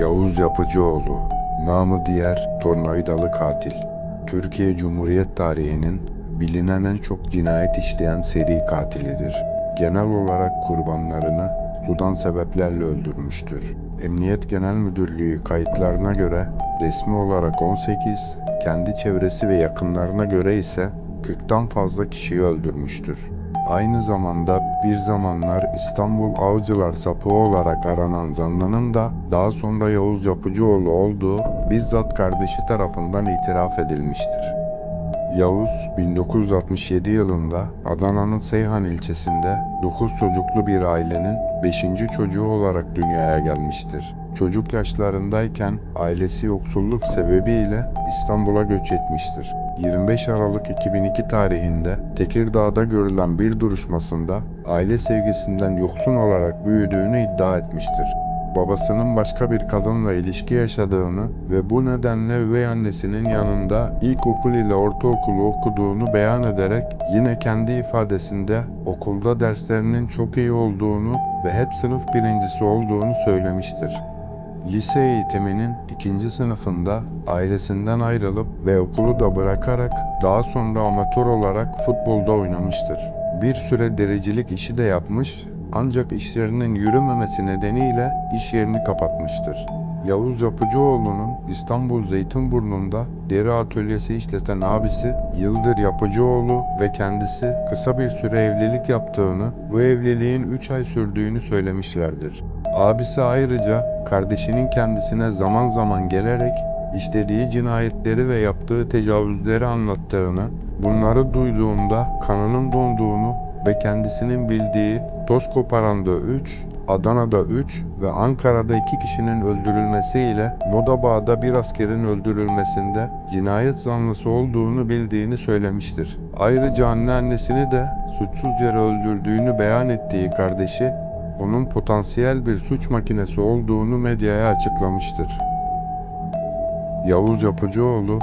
Yavuz Yapıcıoğlu, namı diğer Tornavidalı katil. Türkiye Cumhuriyet tarihinin bilinen en çok cinayet işleyen seri katilidir. Genel olarak kurbanlarını sudan sebeplerle öldürmüştür. Emniyet Genel Müdürlüğü kayıtlarına göre resmi olarak 18, kendi çevresi ve yakınlarına göre ise 40'tan fazla kişiyi öldürmüştür. Aynı zamanda bir zamanlar İstanbul Avcılar sapığı olarak aranan zanlının da daha sonra Yavuz Yapıcıoğlu olduğu bizzat kardeşi tarafından itiraf edilmiştir. Yavuz 1967 yılında Adana'nın Seyhan ilçesinde 9 çocuklu bir ailenin 5. çocuğu olarak dünyaya gelmiştir. Çocuk yaşlarındayken ailesi yoksulluk sebebiyle İstanbul'a göç etmiştir. 25 Aralık 2002 tarihinde Tekirdağ'da görülen bir duruşmasında aile sevgisinden yoksun olarak büyüdüğünü iddia etmiştir babasının başka bir kadınla ilişki yaşadığını ve bu nedenle üvey annesinin yanında ilkokul ile ortaokulu okuduğunu beyan ederek yine kendi ifadesinde okulda derslerinin çok iyi olduğunu ve hep sınıf birincisi olduğunu söylemiştir. Lise eğitiminin ikinci sınıfında ailesinden ayrılıp ve okulu da bırakarak daha sonra amatör olarak futbolda oynamıştır. Bir süre derecilik işi de yapmış ancak işlerinin yürümemesi nedeniyle iş yerini kapatmıştır. Yavuz Yapıcıoğlu'nun İstanbul Zeytinburnu'nda deri atölyesi işleten abisi Yıldır Yapıcıoğlu ve kendisi kısa bir süre evlilik yaptığını, bu evliliğin 3 ay sürdüğünü söylemişlerdir. Abisi ayrıca kardeşinin kendisine zaman zaman gelerek işlediği cinayetleri ve yaptığı tecavüzleri anlattığını, bunları duyduğunda kanının donduğunu ve kendisinin bildiği toz koparanda 3, Adana'da 3 ve Ankara'da 2 kişinin öldürülmesiyle Modabağ'da bir askerin öldürülmesinde cinayet zanlısı olduğunu bildiğini söylemiştir. Ayrıca anneannesini de suçsuz yere öldürdüğünü beyan ettiği kardeşi onun potansiyel bir suç makinesi olduğunu medyaya açıklamıştır. Yavuz Yapıcıoğlu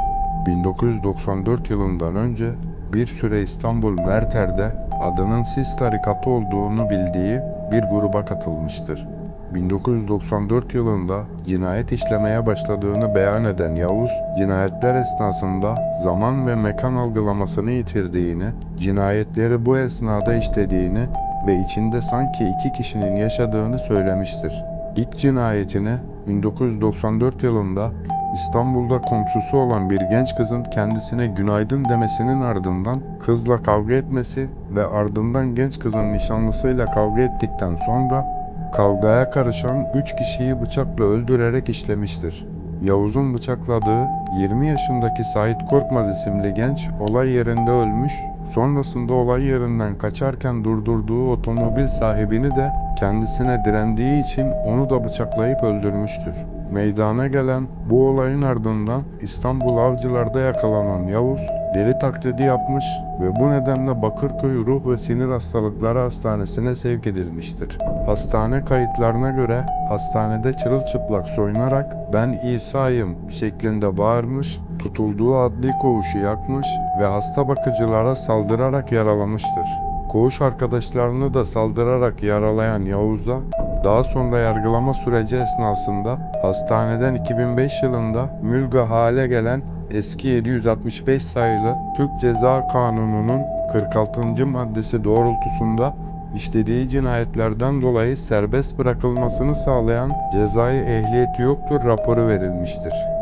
1994 yılından önce bir süre İstanbul Merter'de adının Sis tarikatı olduğunu bildiği bir gruba katılmıştır. 1994 yılında cinayet işlemeye başladığını beyan eden Yavuz, cinayetler esnasında zaman ve mekan algılamasını yitirdiğini, cinayetleri bu esnada işlediğini ve içinde sanki iki kişinin yaşadığını söylemiştir. İlk cinayetini 1994 yılında İstanbul'da komşusu olan bir genç kızın kendisine günaydın demesinin ardından kızla kavga etmesi ve ardından genç kızın nişanlısıyla kavga ettikten sonra kavgaya karışan 3 kişiyi bıçakla öldürerek işlemiştir. Yavuz'un bıçakladığı 20 yaşındaki Sait Korkmaz isimli genç olay yerinde ölmüş, sonrasında olay yerinden kaçarken durdurduğu otomobil sahibini de kendisine direndiği için onu da bıçaklayıp öldürmüştür. Meydana gelen bu olayın ardından İstanbul Avcılar'da yakalanan Yavuz deli taklidi yapmış ve bu nedenle Bakırköy Ruh ve Sinir Hastalıkları Hastanesi'ne sevk edilmiştir. Hastane kayıtlarına göre hastanede çırılçıplak soyunarak ben İsa'yım şeklinde bağırmış, tutulduğu adli koğuşu yakmış ve hasta bakıcılara saldırarak yaralamıştır. Koğuş arkadaşlarını da saldırarak yaralayan Yavuz'a daha sonra yargılama süreci esnasında hastaneden 2005 yılında mülga hale gelen eski 765 sayılı Türk Ceza Kanunu'nun 46. maddesi doğrultusunda işlediği cinayetlerden dolayı serbest bırakılmasını sağlayan cezai ehliyeti yoktur raporu verilmiştir.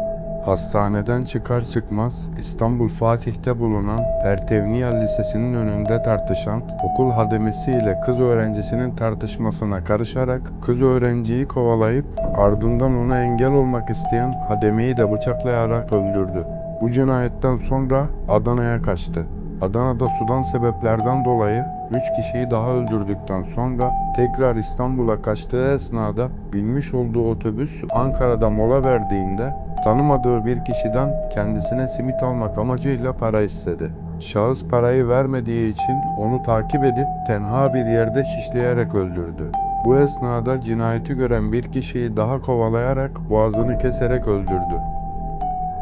Hastaneden çıkar çıkmaz İstanbul Fatih'te bulunan Pertevniya Lisesi'nin önünde tartışan okul hademesi ile kız öğrencisinin tartışmasına karışarak kız öğrenciyi kovalayıp ardından ona engel olmak isteyen hademeyi de bıçaklayarak öldürdü. Bu cinayetten sonra Adana'ya kaçtı. Adana'da sudan sebeplerden dolayı 3 kişiyi daha öldürdükten sonra tekrar İstanbul'a kaçtığı esnada binmiş olduğu otobüs Ankara'da mola verdiğinde tanımadığı bir kişiden kendisine simit almak amacıyla para istedi. Şahıs parayı vermediği için onu takip edip tenha bir yerde şişleyerek öldürdü. Bu esnada cinayeti gören bir kişiyi daha kovalayarak boğazını keserek öldürdü.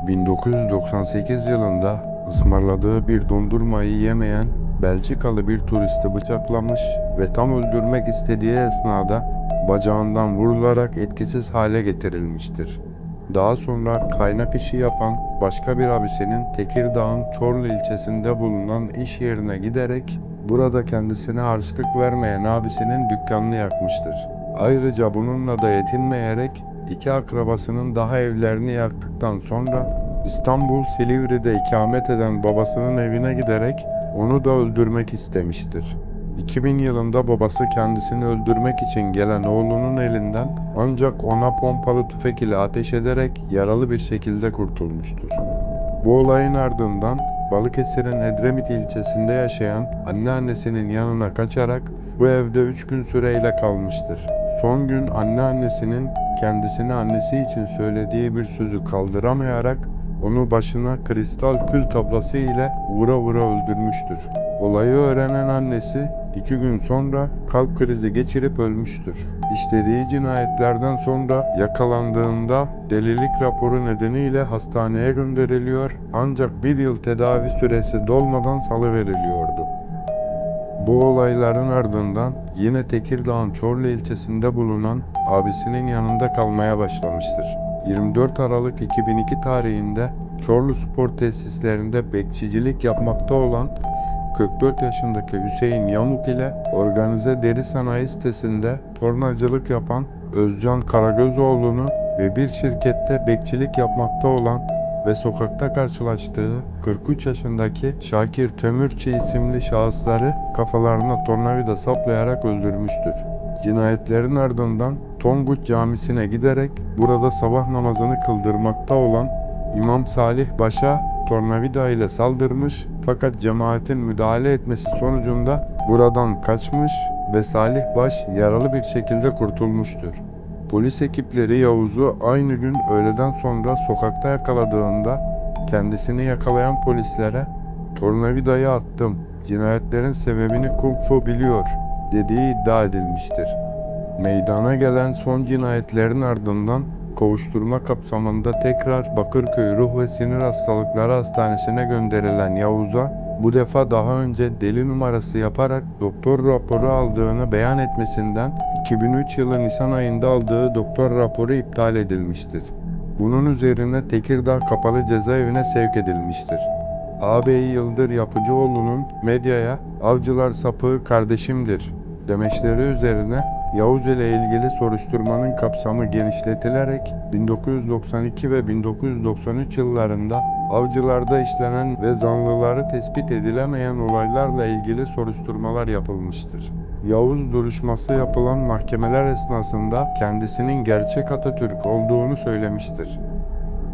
1998 yılında ısmarladığı bir dondurmayı yemeyen Belçikalı bir turisti bıçaklamış ve tam öldürmek istediği esnada bacağından vurularak etkisiz hale getirilmiştir. Daha sonra kaynak işi yapan başka bir abisinin Tekirdağ'ın Çorlu ilçesinde bulunan iş yerine giderek burada kendisine harçlık vermeyen abisinin dükkanını yakmıştır. Ayrıca bununla da yetinmeyerek iki akrabasının daha evlerini yaktıktan sonra İstanbul Silivri'de ikamet eden babasının evine giderek onu da öldürmek istemiştir. 2000 yılında babası kendisini öldürmek için gelen oğlunun elinden ancak ona pompalı tüfek ile ateş ederek yaralı bir şekilde kurtulmuştur. Bu olayın ardından Balıkesir'in Edremit ilçesinde yaşayan anneannesinin yanına kaçarak bu evde 3 gün süreyle kalmıştır. Son gün anneannesinin kendisine annesi için söylediği bir sözü kaldıramayarak onu başına kristal kül tablası ile vura vura öldürmüştür. Olayı öğrenen annesi iki gün sonra kalp krizi geçirip ölmüştür. İşlediği cinayetlerden sonra yakalandığında delilik raporu nedeniyle hastaneye gönderiliyor ancak bir yıl tedavi süresi dolmadan salıveriliyordu. Bu olayların ardından yine Tekirdağ'ın Çorlu ilçesinde bulunan abisinin yanında kalmaya başlamıştır. 24 Aralık 2002 tarihinde Çorlu Spor Tesislerinde bekçicilik yapmakta olan 44 yaşındaki Hüseyin Yamuk ile organize deri sanayi sitesinde tornacılık yapan Özcan Karagözoğlu'nu ve bir şirkette bekçilik yapmakta olan ve sokakta karşılaştığı 43 yaşındaki Şakir Tömürçi isimli şahısları kafalarına tornavida saplayarak öldürmüştür. Cinayetlerin ardından Tonguç Camisi'ne giderek burada sabah namazını kıldırmakta olan İmam Salih Baş'a tornavida ile saldırmış fakat cemaatin müdahale etmesi sonucunda buradan kaçmış ve Salih Baş yaralı bir şekilde kurtulmuştur. Polis ekipleri Yavuz'u aynı gün öğleden sonra sokakta yakaladığında kendisini yakalayan polislere tornavidayı attım, cinayetlerin sebebini Kung Fu biliyor dediği iddia edilmiştir. Meydana gelen son cinayetlerin ardından kovuşturma kapsamında tekrar Bakırköy Ruh ve Sinir Hastalıkları Hastanesi'ne gönderilen Yavuz'a bu defa daha önce deli numarası yaparak doktor raporu aldığını beyan etmesinden 2003 yılı Nisan ayında aldığı doktor raporu iptal edilmiştir. Bunun üzerine Tekirdağ Kapalı Cezaevine sevk edilmiştir. Ağabeyi Yıldır Yapıcıoğlu'nun medyaya avcılar sapığı kardeşimdir demeçleri üzerine Yavuz ile ilgili soruşturmanın kapsamı genişletilerek 1992 ve 1993 yıllarında avcılarda işlenen ve zanlıları tespit edilemeyen olaylarla ilgili soruşturmalar yapılmıştır. Yavuz duruşması yapılan mahkemeler esnasında kendisinin gerçek Atatürk olduğunu söylemiştir.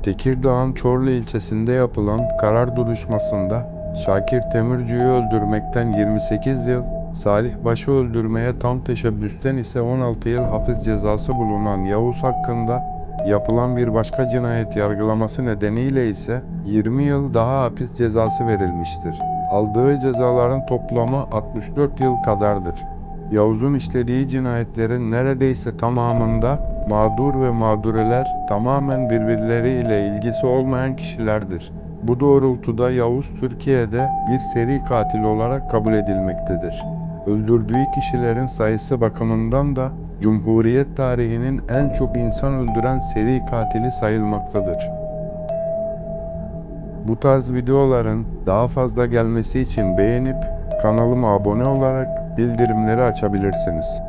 Tekirdağ'ın Çorlu ilçesinde yapılan karar duruşmasında Şakir Temürcü'yü öldürmekten 28 yıl, Salih Baş'ı öldürmeye tam teşebbüsten ise 16 yıl hapis cezası bulunan Yavuz hakkında yapılan bir başka cinayet yargılaması nedeniyle ise 20 yıl daha hapis cezası verilmiştir. Aldığı cezaların toplamı 64 yıl kadardır. Yavuz'un işlediği cinayetlerin neredeyse tamamında mağdur ve mağdureler tamamen birbirleriyle ilgisi olmayan kişilerdir. Bu doğrultuda Yavuz Türkiye'de bir seri katil olarak kabul edilmektedir. Öldürdüğü kişilerin sayısı bakımından da Cumhuriyet tarihinin en çok insan öldüren seri katili sayılmaktadır. Bu tarz videoların daha fazla gelmesi için beğenip kanalıma abone olarak bildirimleri açabilirsiniz.